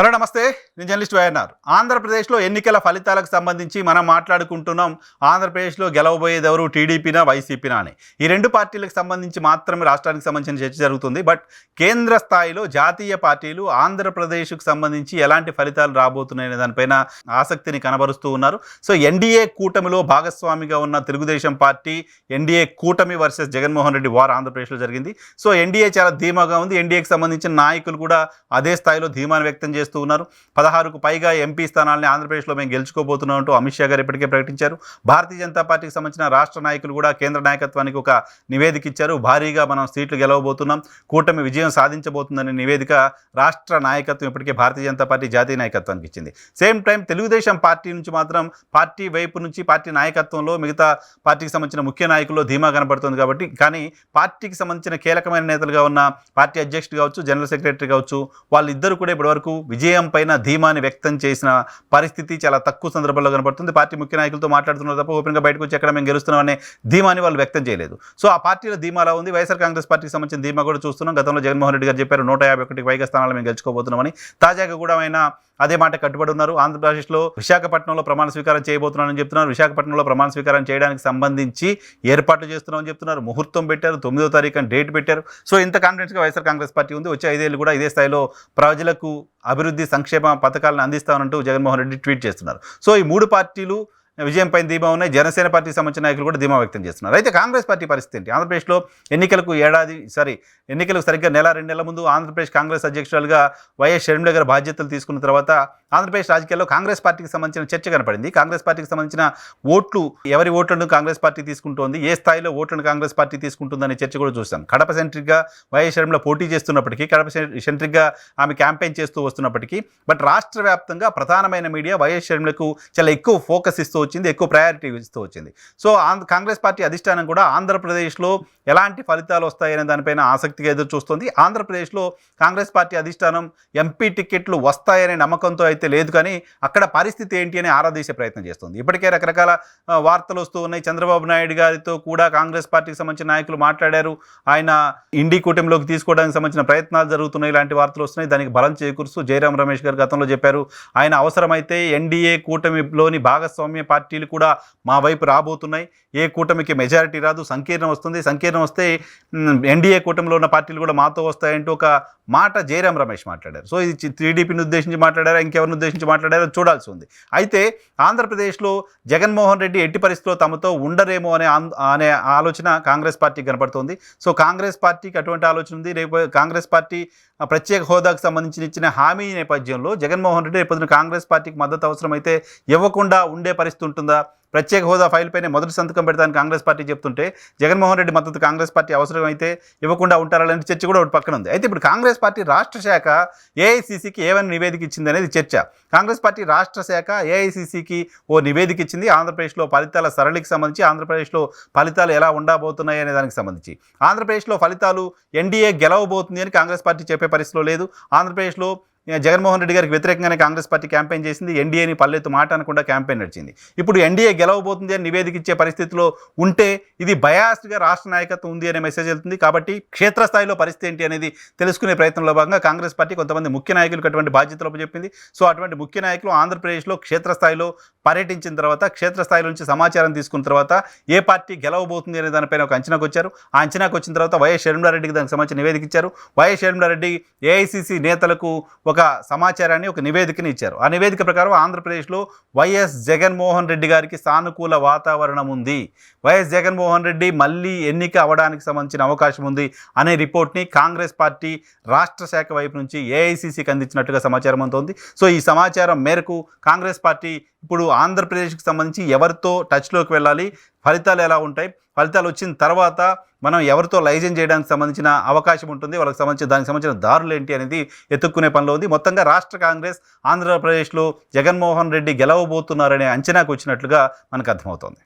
Hello నమస్తే. నేను journalist YNR. ఆంధ్రప్రదేశ్లో ఎన్నికల ఫలితాలకు సంబంధించి మనం మాట్లాడుకుంటున్నాం. ఆంధ్రప్రదేశ్లో గెలవబోయేది ఎవరు టీడీపీనా? వైసీపీనా అని. ఈ రెండు పార్టీలకు సంబంధించి మాత్రమే రాష్ట్రానికి సంబంధించిన చర్చ జరుగుతుంది. బట్ కేంద్ర స్థాయిలో జాతీయ పార్టీలు ఆంధ్రప్రదేశ్కు సంబంధించి ఎలాంటి ఫలితాలు రాబోతున్నాయనే దానిపైన ఆసక్తిని కనబరుస్తూ ఉన్నారు. సో ఎన్డీఏ కూటమిలో భాగస్వామిగా ఉన్న తెలుగుదేశం పార్టీ ఎన్డీఏ కూటమి వర్సెస్ జగన్మోహన్ రెడ్డి వార్ ఆంధ్రప్రదేశ్లో జరిగింది. సో ఎన్డీఏ చాలా ధీమాగా ఉంది. ఎన్డీఏకి సంబంధించిన నాయకులు కూడా అదే స్థాయిలో ధీమాను వ్యక్తం చేస్తూ ఉన్నారు. పదహారుకు పైగా ఎంపీ స్థానాలని ఆంధ్రప్రదేశ్లో మేము గెలుచుకోబోతున్నామంటూ అమిత్ షా గారు ఇప్పటికే ప్రకటించారు. భారతీయ జనతా పార్టీకి సంబంధించిన రాష్ట్ర నాయకులు కూడా కేంద్ర నాయకత్వానికి ఒక నివేదిక ఇచ్చారు. భారీగా మనం సీట్లు గెలవబోతున్నాం. కూటమి విజయం సాధించబోతుందనే నివేదిక రాష్ట్ర నాయకత్వం ఇప్పటికే భారతీయ జనతా పార్టీ జాతీయ నాయకత్వానికి ఇచ్చింది. సేమ్ టైం తెలుగుదేశం పార్టీ నుంచి మాత్రం పార్టీ వైపు నుంచి పార్టీ నాయకత్వంలో మిగతా పార్టీకి సంబంధించిన ముఖ్య నాయకుల్లో ధీమా కనబడుతుంది కాబట్టి కానీ పార్టీకి సంబంధించిన కీలకమైన నేతలుగా ఉన్న పార్టీ అధ్యక్షుడు కావచ్చు జనరల్ సెక్రటరీ కావచ్చు వాళ్ళిద్దరూ కూడా ఇప్పటివరకు విజయం పైన ధీమాని వ్యక్తం చేసిన పరిస్థితి చాలా తక్కువ సందర్భంలో కనబడుతుంది. పార్టీ ముఖ్య నాయకులతో మాట్లాడుతున్నారు తప్ప ఓపెన్గా బయటకు వచ్చి ఎక్కడ మేము గెలుస్తున్నామనే ధీమాని వాళ్ళు వ్యక్తం చేయలేదు. సో ఆ పార్టీలో ధీమాలా ఉంది. వైఎస్ఆర్ కాంగ్రెస్ పార్టీకి సంబంధించిన ధీమా కూడా చూస్తున్నాం. గతంలో జగన్మోహన్ రెడ్డి గారు చెప్పారు నూట యాభై ఒకటికి పైగా స్థానాలు మేము గెలుచుకోబోతున్నామని. తాజాగా కూడా ఆయన అదే మాట కట్టుబడి ఉన్నారు. ఆంధ్రప్రదేశ్లో విశాఖపట్నంలో ప్రమాణ స్వీకారం చేయబోతున్నానని చెప్తున్నారు. విశాఖపట్నంలో ప్రమాణ స్వీకారం చేయడానికి సంబంధించి ఏర్పాట్లు చేస్తున్నామని చెప్తున్నారు. ముహూర్తం పెట్టారు. తొమ్మిదో తారీఖు డేట్ పెట్టారు. సో ఇంత కాన్ఫిడెన్స్గా వైఎస్ఆర్ కాంగ్రెస్ పార్టీ ఉంది. వచ్చే ఐదేళ్ళు కూడా ఇదే స్థాయిలో ప్రజలకు అభివృద్ధి సంక్షేమ పథకాలను అందిస్తామంటూ జగన్మోహన్ రెడ్డి ట్వీట్ చేస్తున్నారు. సో ఈ మూడు పార్టీలు విజయంపై ధీమా ఉన్నాయి. జనసేన పార్టీకి సంబంధించిన నాయకులు కూడా ధీమా వ్యక్తం చేస్తున్నారు. అయితే కాంగ్రెస్ పార్టీ పరిస్థితి ఏంటి? ఆంధ్రప్రదేశ్లో ఎన్నికలకు ఏడాది సారీ ఎన్నికలకు సరిగ్గా నెల రెండు నెలల ముందు ఆంధ్రప్రదేశ్ కాంగ్రెస్ అధ్యక్షురాలుగా వైఎస్ షర్మిల గారు బాధ్యతలు తీసుకున్న తర్వాత ఆంధ్రప్రదేశ్ రాజకీయాల్లో కాంగ్రెస్ పార్టీకి సంబంధించిన చర్చ కనపడింది. కాంగ్రెస్ పార్టీకి సంబంధించిన ఓట్లు ఎవరి ఓట్లను కాంగ్రెస్ పార్టీ తీసుకుంటోంది? ఏ స్థాయిలో ఓట్లను కాంగ్రెస్ పార్టీ తీసుకుంటుందనే చర్చ కూడా చూసాం కడప సెంట్రిక్గా వైఎస్ షర్మిల పోటీ చేస్తున్నప్పటికీ కడప సెంట్రిక్గా ఆమె క్యాంపెయిన్ చేస్తూ వస్తున్నప్పటికీ బట్ రాష్ట్ర వ్యాప్తంగా ప్రధానమైన మీడియా వైఎస్ షర్మిలకు చాలా ఎక్కువ ఫోకస్ ఇస్తూ వచ్చింది ఎక్కువ ప్రయారిటీ ఇస్తూ వచ్చింది. సో ఆంధ్ర కాంగ్రెస్ పార్టీ అధిష్టానం కూడా ఆంధ్రప్రదేశ్లో ఎలాంటి ఫలితాలు వస్తాయనే దానిపైన ఆసక్తిగా ఎదురు చూస్తుంది. ఆంధ్రప్రదేశ్లో కాంగ్రెస్ పార్టీ అధిష్టానం ఎంపీ టికెట్లు వస్తాయనే నమ్మకంతో అయితే లేదు కానీ అక్కడ పరిస్థితి ఏంటి అని ఆరాధీసే ప్రయత్నం చేస్తుంది. ఇప్పటికే రకరకాల వార్తలు వస్తూ ఉన్నాయి. చంద్రబాబు నాయుడు గారితో కూడా కాంగ్రెస్ పార్టీకి సంబంధించిన నాయకులు మాట్లాడారు. ఆయన ఇండి కూటమిలోకి తీసుకోవడానికి సంబంధించిన ప్రయత్నాలు జరుగుతున్నాయి. ఇలాంటి వార్తలు వస్తున్నాయి. దానికి బలం చేకూరుస్తూ జయరాం రమేష్ గారు గతంలో చెప్పారు. ఆయన అవసరమైతే ఎన్డీఏ కూటమిలోని భాగస్వామ్య పార్టీ పార్టీలు కూడా మా వైపు రాబోతున్నాయి. ఏ కూటమికి మెజారిటీ రాదు సంకీర్ణం వస్తుంది. సంకీర్ణం వస్తే ఎన్డీఏ కూటమిలో ఉన్న పార్టీలు కూడా మాతో వస్తాయంటూ ఒక మాట జయరాం రమేష్ మాట్లాడారు. సో ఇది టీడీపీని ఉద్దేశించి మాట్లాడారా ఇంకెవరిని ఉద్దేశించి మాట్లాడారో చూడాల్సి ఉంది. అయితే ఆంధ్రప్రదేశ్లో జగన్మోహన్ రెడ్డి ఎట్టి పరిస్థితిలో తమతో ఉండరేమో అనే అనే ఆలోచన కాంగ్రెస్ పార్టీకి కనపడుతోంది. సో కాంగ్రెస్ పార్టీకి అటువంటి ఆలోచన ఉంది. రేపు కాంగ్రెస్ పార్టీ ప్రత్యేక హోదాకు సంబంధించి ఇచ్చిన హామీ నేపథ్యంలో జగన్మోహన్ రెడ్డి రేపొద్దున కాంగ్రెస్ పార్టీకి మద్దతు అవసరమైతే ఇవ్వకుండా ఉండే పరిస్థితి ఉంటుందా ప్రత్యేక హోదా ఫైల్ పైన మొదటి సంతకం పెడతానని కాంగ్రెస్ పార్టీ చెప్తుంటే జగన్మోహన్ రెడ్డి మద్దతు కాంగ్రెస్ పార్టీ అవసరమైతే ఇవ్వకుండా ఉంటారనే చర్చ కూడా ఒకటి పక్కన ఉంది. అయితే ఇప్పుడు కాంగ్రెస్ పార్టీ రాష్ట్ర శాఖ ఏఐసీసీకి ఏమైనా నివేదిక ఇచ్చింది అనేది చర్చ. కాంగ్రెస్ పార్టీ రాష్ట్ర శాఖ ఏఐసీసీకి ఓ నివేదిక ఇచ్చింది ఆంధ్రప్రదేశ్లో ఫలితాల సరళికి సంబంధించి ఆంధ్రప్రదేశ్లో ఫలితాలు ఎలా ఉండబోతున్నాయి అనే దానికి సంబంధించి. ఆంధ్రప్రదేశ్లో ఫలితాలు ఎన్డీఏ గెలవబోతుంది అని కాంగ్రెస్ పార్టీ చెప్పే పరిస్థితిలో లేదు. ఆంధ్రప్రదేశ్లో జగన్మోహన్ రెడ్డి గారికి వ్యతిరేకంగానే కాంగ్రెస్ పార్టీ క్యాంపెయిన్ చేసింది. ఎన్డీఏని పల్లెత్తు మాట అనకుండా క్యాంపెయిన్ నడిచింది. ఇప్పుడు ఎన్డీఏ గెలవబోతుంది అని నివేదిక ఇచ్చే పరిస్థితిలో ఉంటే ఇది బయాస్డ్గా రాష్ట్ర నాయకత్వం ఉంది అనే మెసేజ్ వెళ్తుంది. కాబట్టి క్షేత్రస్థాయిలో పరిస్థితి ఏంటి అనేది తెలుసుకునే ప్రయత్నంలో భాగంగా కాంగ్రెస్ పార్టీ కొంతమంది ముఖ్య నాయకులకు అటువంటి బాధ్యతలు చెప్పింది సో అటువంటి ముఖ్య నాయకులు ఆంధ్రప్రదేశ్లో క్షేత్రస్థాయిలో పర్యటించిన తర్వాత క్షేత్రస్థాయి నుంచి సమాచారం తీసుకున్న తర్వాత ఏ పార్టీ గెలవబోతుంది అనే దానిపైన ఒక అంచనాకు వచ్చారు. ఆ అంచనాకు వచ్చిన తర్వాత వైఎస్ షర్మిలారెడ్డికి దానికి సంబంధించిన నివేదిక ఇచ్చారు. వైఎస్ షర్మిలారెడ్డి ఏఐసిసి నేతలకు ఒక సమాచారాన్ని ఒక నివేదికని ఇచ్చారు. ఆ నివేదిక ప్రకారం ఆంధ్రప్రదేశ్లో వైఎస్ జగన్మోహన్ రెడ్డి గారికి సానుకూల వాతావరణం ఉంది. వైఎస్ జగన్మోహన్ రెడ్డి మళ్ళీ ఎన్నిక అవ్వడానికి సంబంధించిన అవకాశం ఉంది అనే రిపోర్ట్ని కాంగ్రెస్ పార్టీ రాష్ట్ర శాఖ వైపు నుంచి ఏఐసిసికి అందించినట్టుగా సమాచారం అందుతోంది సో ఈ సమాచారం మేరకు కాంగ్రెస్ పార్టీ ఇప్పుడు ఆంధ్రప్రదేశ్కి సంబంధించి ఎవరితో టచ్లోకి వెళ్ళాలి ఫలితాలు ఎలా ఉంటాయి? ఫలితాలు వచ్చిన తర్వాత మనం ఎవరితో లైజన్ చేయడానికి సంబంధించిన అవకాశం ఉంటుంది వాళ్ళకి సంబంధించిన దానికి సంబంధించిన దారులు ఏంటి అనేది ఎత్తుక్కునే పనిలో ఉంది. మొత్తంగా రాష్ట్ర కాంగ్రెస్ ఆంధ్రప్రదేశ్లో జగన్మోహన్ రెడ్డి గెలవబోతున్నారనే అంచనాకు వచ్చినట్లుగా మనకు అర్థమవుతోంది.